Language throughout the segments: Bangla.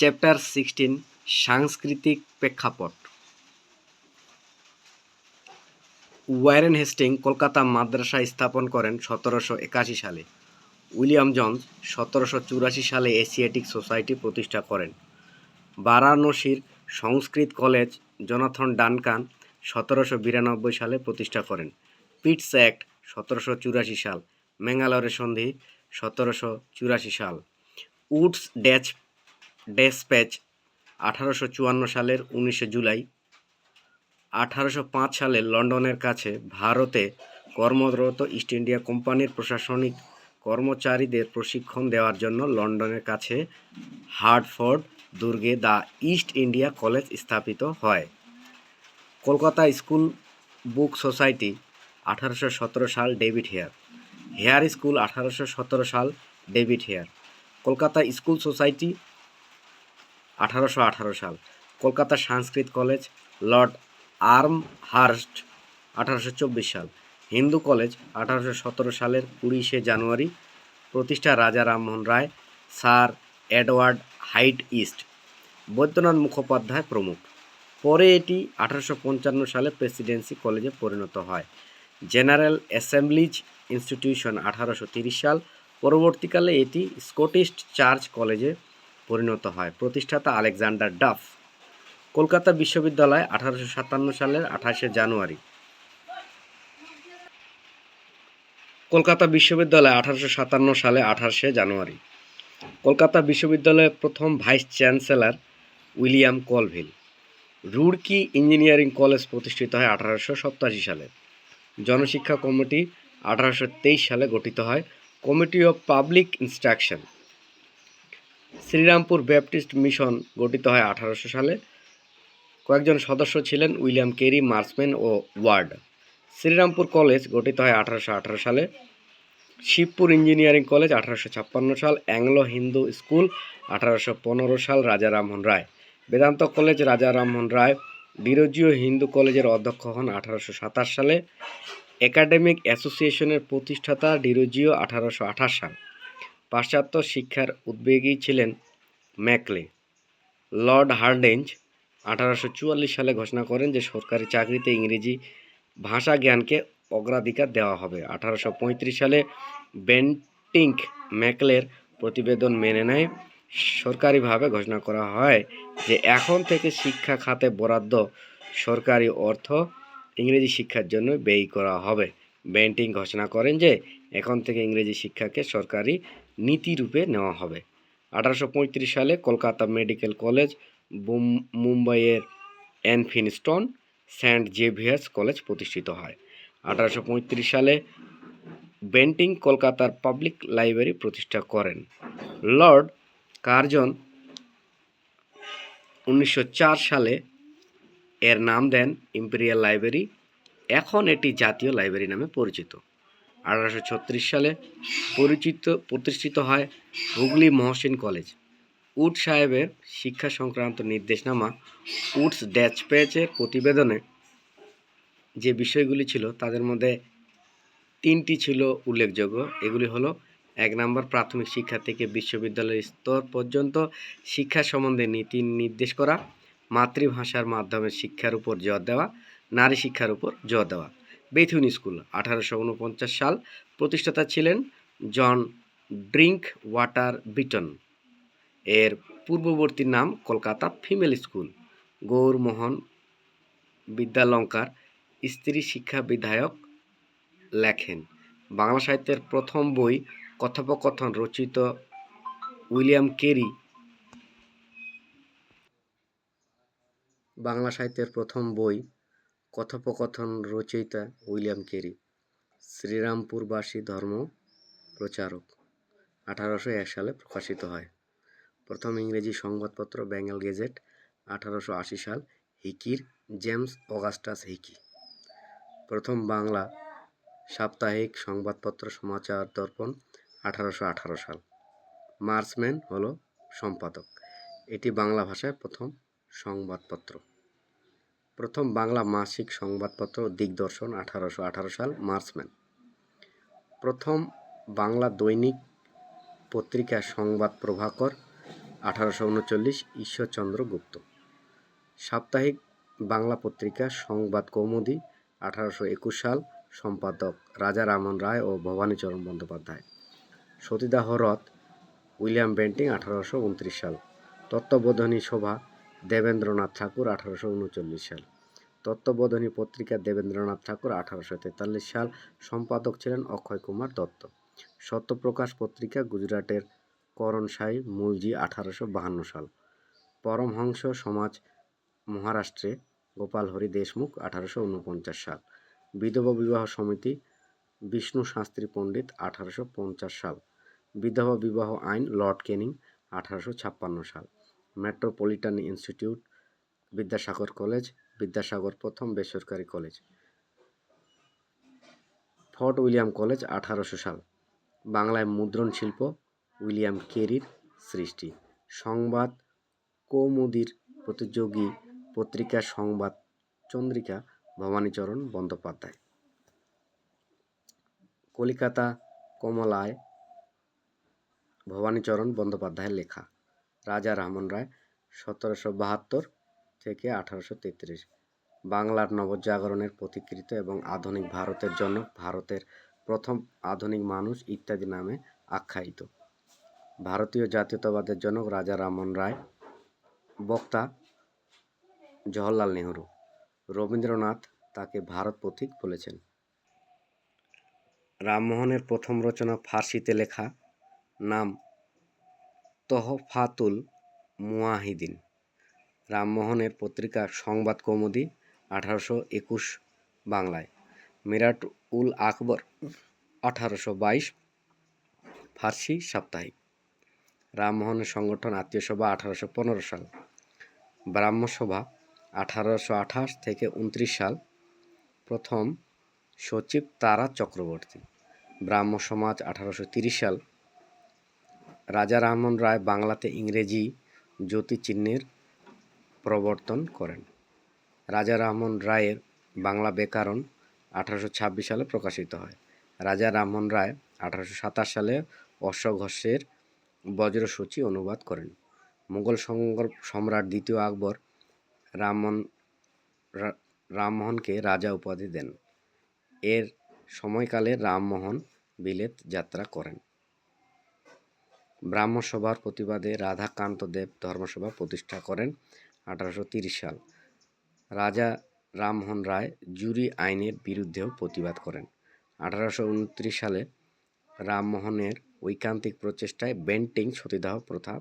চ্যাপ্টার সিক্সটিন সাংস্কৃতিক প্রেক্ষাপট ওয়ারেন হেস্টিং কলকাতা মাদ্রাসা স্থাপন করেন সতেরোশো একাশি সালে উইলিয়াম জন্স সতেরোশো চুরাশি সালে এশিয়াটিক সোসাইটি প্রতিষ্ঠা করেন বারাণসীর সংস্কৃত কলেজ জনাথন ডানকান সতেরোশো বিরানব্বই সালে প্রতিষ্ঠা করেন পিটস অ্যাক্ট সতেরোশো চুরাশি সাল ম্যাঙ্গালোরের সন্ধি সতেরোশো চুরাশি সাল উডস ড্যাচ ডেসপ্যাচ আঠারোশো চুয়ান্ন সালের উনিশে জুলাই আঠারোশো পাঁচ সালে লন্ডনের কাছে ভারতে কর্মরত ইস্ট ইন্ডিয়া কোম্পানির প্রশাসনিক কর্মচারীদের প্রশিক্ষণ দেওয়ার জন্য লন্ডনের কাছে হার্ডফোর্ড দুর্গে দ্য ইস্ট ইন্ডিয়া কলেজ স্থাপিত হয় কলকাতা স্কুল বুক সোসাইটি আঠারোশো সাল ডেভিড হেয়ার হেয়ার স্কুল আঠারোশো সাল David Hare Kolkata school society আঠারোশো আঠারো সাল Kolkata Sanskrit college Lord Amherst আঠারোশো চব্বিশ সাল হিন্দু কলেজ আঠারোশো সতেরো সালের কুড়িশে জানুয়ারি প্রতিষ্ঠা Raja Rammohan Roy sir Edward Hyde East Baidyanath Mukhopadhyay প্রমুখ পরে এটি আঠারোশো পঞ্চান্ন সালে প্রেসিডেন্সি কলেজে পরিণত হয় জেনারেল অ্যাসেম্বলিজ ইনস্টিটিউশন আঠারোশো তিরিশ সাল পরবর্তীকালে এটি স্কটিশ চার্চ কলেজে পরিণত হয় প্রতিষ্ঠাতা আলেকজান্ডার ডাফ কলকাতা বিশ্ববিদ্যালয় আঠারোশো সাতান্ন সালের আঠাশে জানুয়ারি কলকাতা বিশ্ববিদ্যালয় আঠারোশো সাতান্ন সালে আঠাশে জানুয়ারি কলকাতা বিশ্ববিদ্যালয়ের প্রথম vice chancellor William Colvile Roorkee engineering college প্রতিষ্ঠিত হয় আঠারোশো সপ্তাশি সালে জনশিক্ষা কমিটি আঠারোশো তেইশ সালে গঠিত হয় committee of public instruction Serampore Baptist mission গঠিত হয় আঠারোশো সালে কয়েকজন সদস্য ছিলেন উইলিয়াম কেরি মার্সম্যান ও ওয়ার্ড শ্রীরামপুর কলেজ গঠিত হয় আঠারোশো আঠারো সালে শিবপুর ইঞ্জিনিয়ারিং কলেজ আঠারোশো ছাপ্পান্ন সাল অ্যাংলো হিন্দু স্কুল আঠারোশো পনেরো সাল রাজা রামমোহন রায় বেদান্ত কলেজ রাজা রামমোহন রায় বিরোজীয় হিন্দু কলেজের অধ্যক্ষ হন আঠারোশো সাতাশ সালে একাডেমিক অ্যাসোসিয়েশনের প্রতিষ্ঠাতা ডিরোজিও আঠারোশো আঠাশ সাল পাশ্চাত্য শিক্ষার উদ্বেগী ছিলেন ম্যাকলে লর্ড হার্ডেঞ্জ আঠারোশো চুয়াল্লিশ সালে ঘোষণা করেন যে সরকারি চাকরিতে ইংরেজি ভাষা জ্ঞানকে অগ্রাধিকার দেওয়া হবে আঠারোশো সালে বেন্টিংক ম্যাকলের প্রতিবেদন মেনে নেয় সরকারিভাবে ঘোষণা করা হয় যে এখন থেকে শিক্ষা খাতে বরাদ্দ সরকারি অর্থ ইংরেজি শিক্ষার জন্য ব্যয় করা হবে বেন্টিং ঘোষণা করেন যে এখন থেকে ইংরেজি শিক্ষাকে সরকারি নীতিরূপে নেওয়া হবে আঠারোশো সালে কলকাতা মেডিকেল কলেজ মুম্বাইয়ের অ্যানফিনস্টন সেন্ট জেভিয়ার্স কলেজ প্রতিষ্ঠিত হয় আঠারোশো সালে বেন্টিং কলকাতার পাবলিক লাইব্রেরি প্রতিষ্ঠা করেন লর্ড কার্জন উনিশশো সালে এর নাম দেন ইম্পেরিয়াল লাইব্রেরি এখন এটি জাতীয় লাইব্রেরি নামে পরিচিত আঠারোশো সালে পরিচিত প্রতিষ্ঠিত হয় হুগলি মহসিন কলেজ উড সাহেবের শিক্ষা সংক্রান্ত নির্দেশনামা উটস ড্যাচ পেয়েছে প্রতিবেদনে যে বিষয়গুলি ছিল তাদের মধ্যে তিনটি ছিল উল্লেখযোগ্য এগুলি হলো এক নম্বর প্রাথমিক শিক্ষা থেকে বিশ্ববিদ্যালয় স্তর পর্যন্ত শিক্ষা সম্বন্ধে নীতি নির্দেশ করা মাতৃভাষার মাধ্যমে শিক্ষার উপর জোর দেওয়া নারী শিক্ষার উপর জোর দেওয়া বেথুন স্কুল আঠারোশো উনপঞ্চাশ সাল প্রতিষ্ঠাতা ছিলেন জন ড্রিঙ্ক ওয়াটার ব্রিটন এর পূর্ববর্তী নাম কলকাতা ফিমেল স্কুল গৌরমোহন বিদ্যালঙ্কার স্ত্রী শিক্ষা বিধায়ক লেখেন বাংলা সাহিত্যের প্রথম বই কথোপকথন রচিত উইলিয়াম কেরি বাংলা সাহিত্যের প্রথম বই কথোপকথন রচয়িতা উইলিয়াম কেরি শ্রীরামপুরবাসী ধর্ম প্রচারক আঠারোশো এক সালে প্রকাশিত হয় প্রথম ইংরেজি সংবাদপত্র বেঙ্গল গেজেট আঠারোশো আশি সাল হিকির জেমস অগাস্টাস হিকি প্রথম বাংলা সাপ্তাহিক সংবাদপত্র সমাচার দর্পণ আঠারোশো আঠারো সাল মার্সম্যান হল সম্পাদক এটি বাংলা ভাষায় প্রথম সংবাদপত্র প্রথম বাংলা মাসিক সংবাদপত্র দিগদর্শন আঠারোশো আঠারো সাল মার্চম্যান প্রথম বাংলা দৈনিক পত্রিকা সংবাদ প্রভাকর আঠারোশো উনচল্লিশ ঈশ্বরচন্দ্র গুপ্ত সাপ্তাহিক বাংলা পত্রিকা সংবাদ কৌমুদী আঠারোশো একুশ সাল সম্পাদক রাজা রামন রায় ও ভবানীচরণ বন্দ্যোপাধ্যায় সতীদাহ রথ উইলিয়াম বেন্টিং আঠারোশো উনত্রিশ সাল তত্ত্ববোধনী সভা দেবেন্দ্রনাথ ঠাকুর আঠারোশো উনচল্লিশ সাল তত্ত্ববোধনী পত্রিকা দেবেন্দ্রনাথ ঠাকুর আঠারোশো তেতাল্লিশ সাল সম্পাদক ছিলেন অক্ষয় কুমার দত্ত সত্যপ্রকাশ পত্রিকা গুজরাটের করণ সাই মূলজি আঠারোশো বাহান্ন সাল পরমহংস সমাজ মহারাষ্ট্রে গোপাল হরি দেশমুখ আঠারোশো উনপঞ্চাশ সাল বিধবা বিবাহ সমিতি বিষ্ণু শাস্ত্রী পণ্ডিত আঠারোশো পঞ্চাশ সাল বিধবা বিবাহ আইন লর্ড কেনিং আঠারোশো ছাপ্পান্ন সাল metropolitan institute Vidyasagar college Vidyasagar প্রথম বেসরকারি কলেজ ফর্ট উইলিয়াম কলেজ আঠারোশো সাল বাংলায় মুদ্রণ শিল্প উইলিয়াম কেরির সৃষ্টি সংবাদ কৌমুদির প্রতিযোগী পত্রিকা সংবাদ চন্দ্রিকা ভবানীচরণ বন্দ্যোপাধ্যায় কলিকাতা কমলায় ভবানীচরণ বন্দ্যোপাধ্যায়ের লেখা রাজা রামন রায় সতেরোশো বাহাত্তর থেকে আঠারোশো তেত্রিশ বাংলার নবজাগরণের পথিকৃত এবং আধুনিক ভারতের জন্য ভারতের প্রথম আধুনিক মানুষ ইত্যাদি নামে আখ্যায়িত ভারতীয় জাতীয়তাবাদের জনক রাজা রামন রায় বক্তা জওহরলাল নেহরু রবীন্দ্রনাথ তাকে ভারত পথিক বলেছেন রামমোহনের প্রথম রচনা ফার্সিতে লেখা নাম তহফাতুল মুয়াহিদিন রামমোহনের পত্রিকা সংবাদ কৌমুদী আঠারোশো একুশ বাংলায় মিরাট উল আকবর আঠারোশো বাইশ ফার্সি সাপ্তাহিক রামমোহনের সংগঠন আত্মীয় সভা আঠারোশো পনেরো সাল ব্রাহ্মসভা আঠারোশো আঠাশ থেকে উনত্রিশ সাল প্রথম সচিব তারা চক্রবর্তী ব্রাহ্ম সমাজ আঠারোশো তিরিশ সাল রাজা রামমোহন রায় বাংলাতে ইংরেজি জ্যোতিচিহ্নের প্রবর্তন করেন রাজা রামমোহন রায়ের বাংলা ব্যাকরণ আঠারোশো সালে প্রকাশিত হয় রাজা রামমোহন রায় আঠারোশো সালে অশ্বঘোষের বজ্রসূচি অনুবাদ করেন মুঘল সম্রাট দ্বিতীয় আকবর রামমোহন রামমোহনকে রাজা উপাধি দেন এর সময়কালে রামমোহন বিলেত যাত্রা করেন ব্রাহ্মসভার প্রতিবাদে রাধাকান্ত দেব ধর্মসভা প্রতিষ্ঠা করেন আঠারোশো সাল রাজা রামমোহন রায় জুরি আইনের বিরুদ্ধেও প্রতিবাদ করেন আঠারোশো সালে রামমোহনের ঐকান্তিক প্রচেষ্টায় বেন্টিং সতীদাহ প্রথা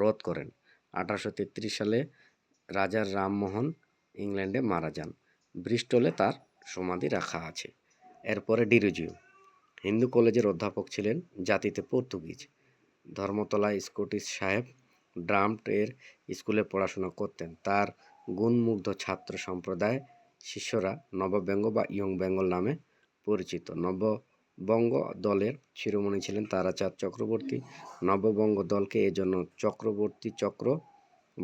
রদ করেন আঠারোশো সালে রাজা রামমোহন ইংল্যান্ডে মারা যান ব্রিস্টলে তার সমাধি রাখা আছে এরপরে ডিরুজিও হিন্দু কলেজের অধ্যাপক ছিলেন জাতিতে পর্তুগিজ ধর্মতলা স্কটিশ সাহেব ড্রামটের স্কুলে পড়াশোনা করতেন তার গুণমুগ্ধ ছাত্র সম্প্রদায় শিষ্যরা নববঙ্গ বা ইয়ং বেঙ্গল নামে পরিচিত নববঙ্গ দলের শিরোমণি ছিলেন তারাচাঁদ চক্রবর্তী নববঙ্গ দলকে এজন্য চক্রবর্তী চক্র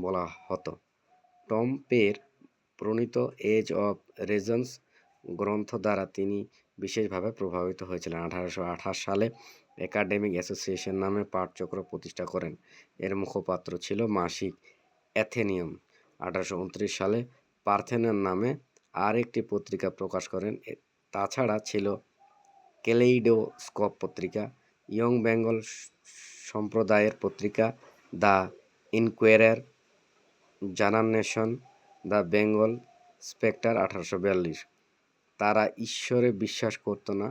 বলা হতো টম পের প্রণীত এজ অফ রেজন্স গ্রন্থ দ্বারা তিনি বিশেষভাবে প্রভাবিত হয়েছিলেন আঠারোশো সালে একাডেমিক অ্যাসোসিয়েশন নামে পাঠচক্র প্রতিষ্ঠা করেন এর মুখপাত্র ছিল মাসিক অ্যাথেনিয়াম আঠারোশো সালে পার্থেনার নামে আর একটি পত্রিকা প্রকাশ করেন তাছাড়া ছিল কেলেইডোস্কোপ পত্রিকা ইয়ং বেঙ্গল সম্প্রদায়ের পত্রিকা দ্য ইনকোয়ারার জানান নেশন দ্য বেঙ্গল স্পেক্টার আঠারোশো তারা ঈশ্বরে বিশ্বাস করতো না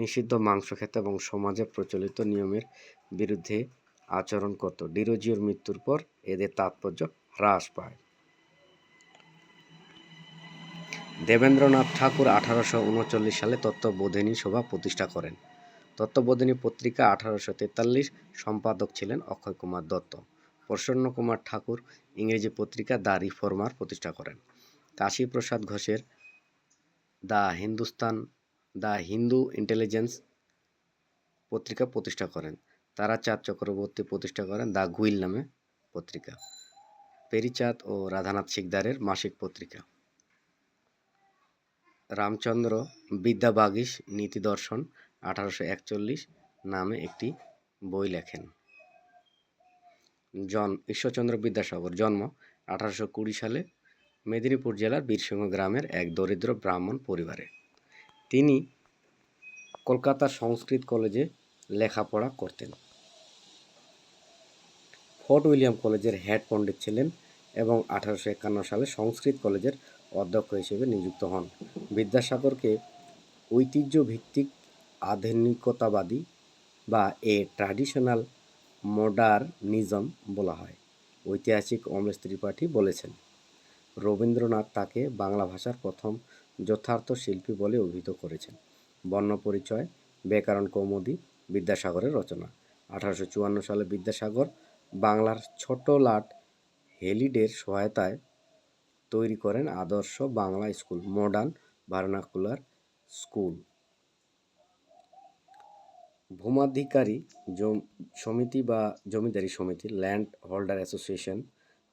নিষিদ্ধ মাংস খেত এবং সমাজে প্রচলিত নিয়মের বিরুদ্ধে আচরণ করত ডিরোজিওর মৃত্যুর পর এদের তাৎপর্য হ্রাস পায় দেবেন্দ্রনাথ ঠাকুর আঠারোশো সালে তত্ত্ববোধিনী সভা প্রতিষ্ঠা করেন তত্ত্ববোধিনী পত্রিকা আঠারোশো তেতাল্লিশ সম্পাদক ছিলেন অক্ষয় কুমার দত্ত প্রসন্ন কুমার ঠাকুর ইংরেজি পত্রিকা দ্য রিফর্মার প্রতিষ্ঠা করেন কাশীপ্রসাদ ঘোষের the Hindustan the Hindu intelligence পত্রিকা প্রতিষ্ঠা করেন তারা চাঁদ চক্রবর্তী প্রতিষ্ঠা করেন দ্য গুইল নামে পত্রিকা পেরিচাঁদ ও রাধানাথ শিকদারের মাসিক পত্রিকা রামচন্দ্র বিদ্যাবাগিস নীতি দর্শন আঠারোশো একচল্লিশ নামে একটি বই লেখেন জন ঈশ্বরচন্দ্র বিদ্যাসাগর জন্ম আঠারোশো কুড়ি সালে মেদিনীপুর জেলার বীরসিংহ গ্রামের এক দরিদ্র ব্রাহ্মণ পরিবারে তিনি কলকাতা সংস্কৃত কলেজে লেখাপড়া করতেন ফোর্ট উইলিয়াম কলেজের হেড পণ্ডিত ছিলেন এবং আঠারোশো একান্ন সালে সংস্কৃত কলেজের অধ্যক্ষ হিসেবে নিযুক্ত হন বিদ্যাসাগরকে ঐতিহ্য ভিত্তিক আধুনিকতাবাদী বা এ ট্র্যাডিশনাল মডার্নিজম বলা হয় ঐতিহাসিক অমরেশ ত্রিপাঠী বলেছেন রবীন্দ্রনাথ তাকে বাংলা ভাষার প্রথম যথার্থ শিল্পী বলে অভিহিত করেছেন বর্ণপরিচয় ব্যাকরণ কৌমুদী বিদ্যাসাগরের রচনা আঠারোশো চুয়ান্ন সালে বিদ্যাসাগর বাংলার ছোট লাট হেলিডের সহায়তায় তৈরি করেন আদর্শ Bangla school modern vernacular school ভূমাধিকারী সমিতি বা জমিদারি সমিতি land holder association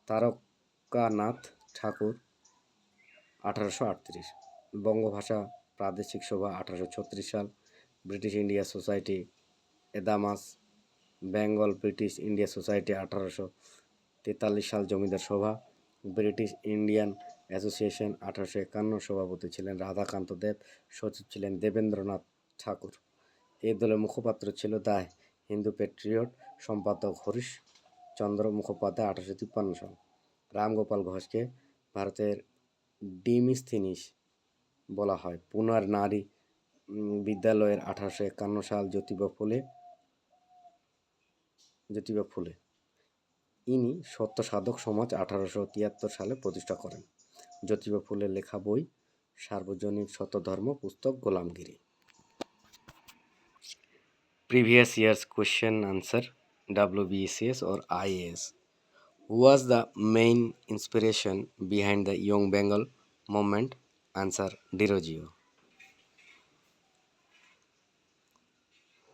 Tarakanath Thakur আঠারোশো আটত্রিশ বঙ্গভাষা প্রাদেশিক সভা আঠারোশো ছত্রিশ সাল ব্রিটিশ ইন্ডিয়া সোসাইটি এদামাস বেঙ্গল ব্রিটিশ ইন্ডিয়া সোসাইটি আঠারোশো তেতাল্লিশ সাল জমিদার সভা ব্রিটিশ ইন্ডিয়ান অ্যাসোসিয়েশন আঠারোশো একান্ন সভাপতি ছিলেন রাধাকান্ত দেব সচিব ছিলেন দেবেন্দ্রনাথ ঠাকুর এই দলের মুখপাত্র ছিল দায় হিন্দু প্যাট্রিয়ট সম্পাদক হরিশ চন্দ্র মুখোপাধ্যায় আঠারোশো তিপ্পান্ন সাল রামগোপাল ঘোষকে ভারতের থিনিশ বলা হয় পুনার নারী বিদ্যালয়ের আঠারোশো একান্ন সাল জ্যোতিবা ফুলে জ্যোতিবা ফুলে ইনি সত্য সাধক সমাজ আঠারোশো তিয়াত্তর সালে প্রতিষ্ঠা করেন জ্যোতিবা ফুলের লেখা বই সার্বজনীন শতধর্ম পুস্তক গোলামগিরি previous years question answer WBCS or IAS was the main inspiration behind the young Bengal movement Answer: Diageo.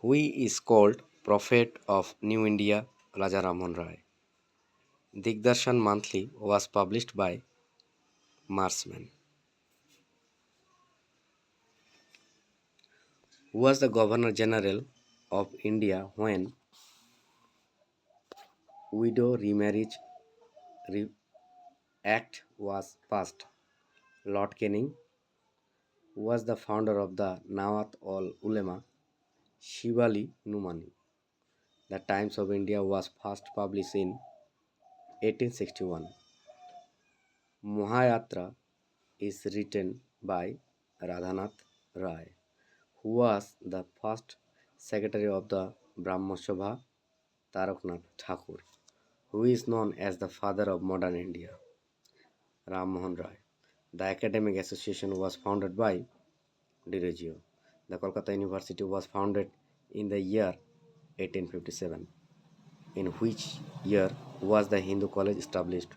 Who is called Prophet of New India? Raja Ramon Roy. Digdarshan Monthly was published by Marsman. Who was the Governor General of India when Widow Remarriage Act was passed? Lord Canning was the founder of the Nawat ul Ulema Shivali Numani. The Times of India was first published in 1861. Mahayatra is written by Radhanath Rai, who was the first secretary of the Brahmo Sabha Taraknath Thakur, who is known as the father of modern India, Ram Mohan Roy. The academic association was founded by Dirigio. The Kolkata University was founded in the year 1857. In which year was the Hindu College established?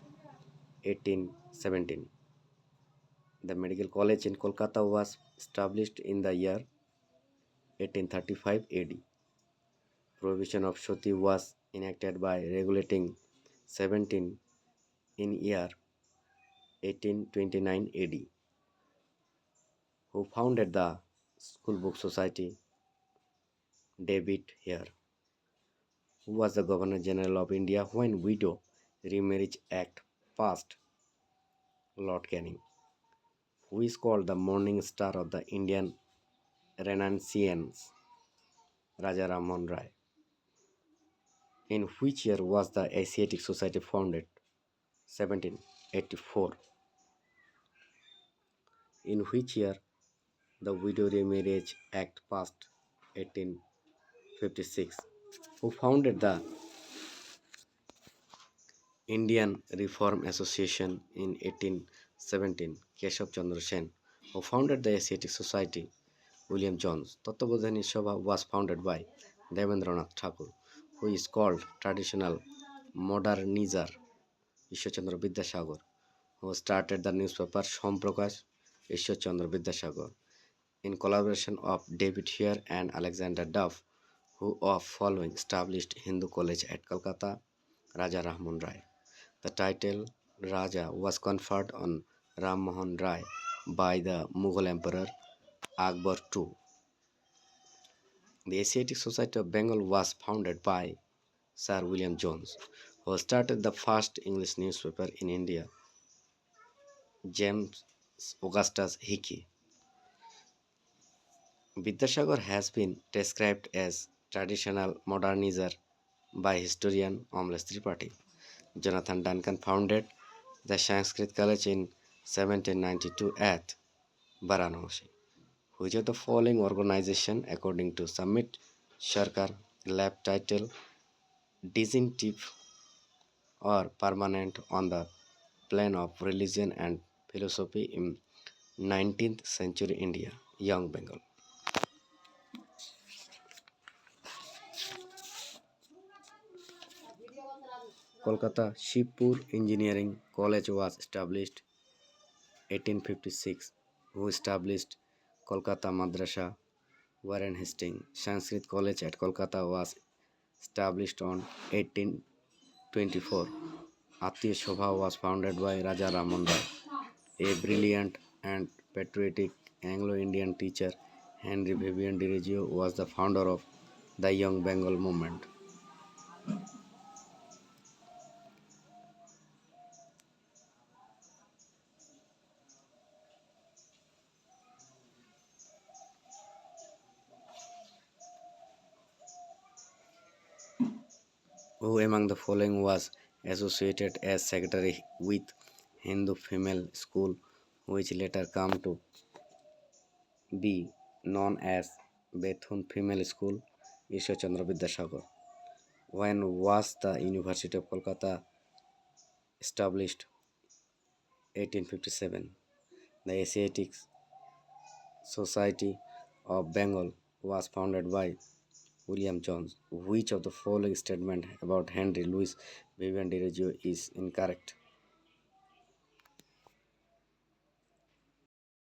1817. The Medical College in Kolkata was established in the year 1835 AD. Prohibition of Shoti was enacted by regulating 17 in year 1829 AD, who founded the School Book Society, David Hare, who was the Governor General of India when Widow Remarriage Act passed, Lord Canning, who is called the morning star of the Indian Renaissance, Raja Rai. In which year was the Asiatic Society founded? 17. 84 in which year the Widow Marriage Act passed 1856 who founded the Indian Reform Association in 1817 Keshav Chandra Sen who founded the Asiatic Society William Jones Tattvabodhani Sabha was founded by Devendranath Thakur who is called traditional modernizer Ishwarchandra Vidyasagar who started the newspaper Somprakash Ishwarchandra Vidyasagar in collaboration of David Hare and Alexander Duff, who of following established Hindu college at Calcutta, Raja Rahman Rai. The title Raja was conferred on Ram Mohan Rai by the Mughal Emperor Akbar II. The Asiatic Society of Bengal was founded by Sir William Jones, who started the first English newspaper in India, James Augustus Hickey. Vidyasagar has been described as traditional modernizer by historian Amlesh Tripathi. Jonathan Duncan founded the Sanskrit College in 1792 at Varanasi, which of the following organization according to Summit Sharkar, lab title Disintive or permanent on the plane of religion and philosophy in 19th century India, Young Bengal. Kolkata Shivpur Engineering College was established 1856, who established Kolkata Madrasa. Warren Hastings Sanskrit College at Kolkata was established on 18 twenty four Atmiya Sabha was founded by Raja Raman Roy a brilliant and patriotic Anglo-Indian teacher Henry Vivian Dirigio was the founder of the Young Bengal movement. among the following was associated as secretary with Hindu female school which later come to be known as bethun Female School chandra Vidyasagar when was the University of Kolkata established 1857 the Asiatic Society of Bengal was founded by William Jones. Which of the following statement about Henry Louis Vivian Dirigio is incorrect?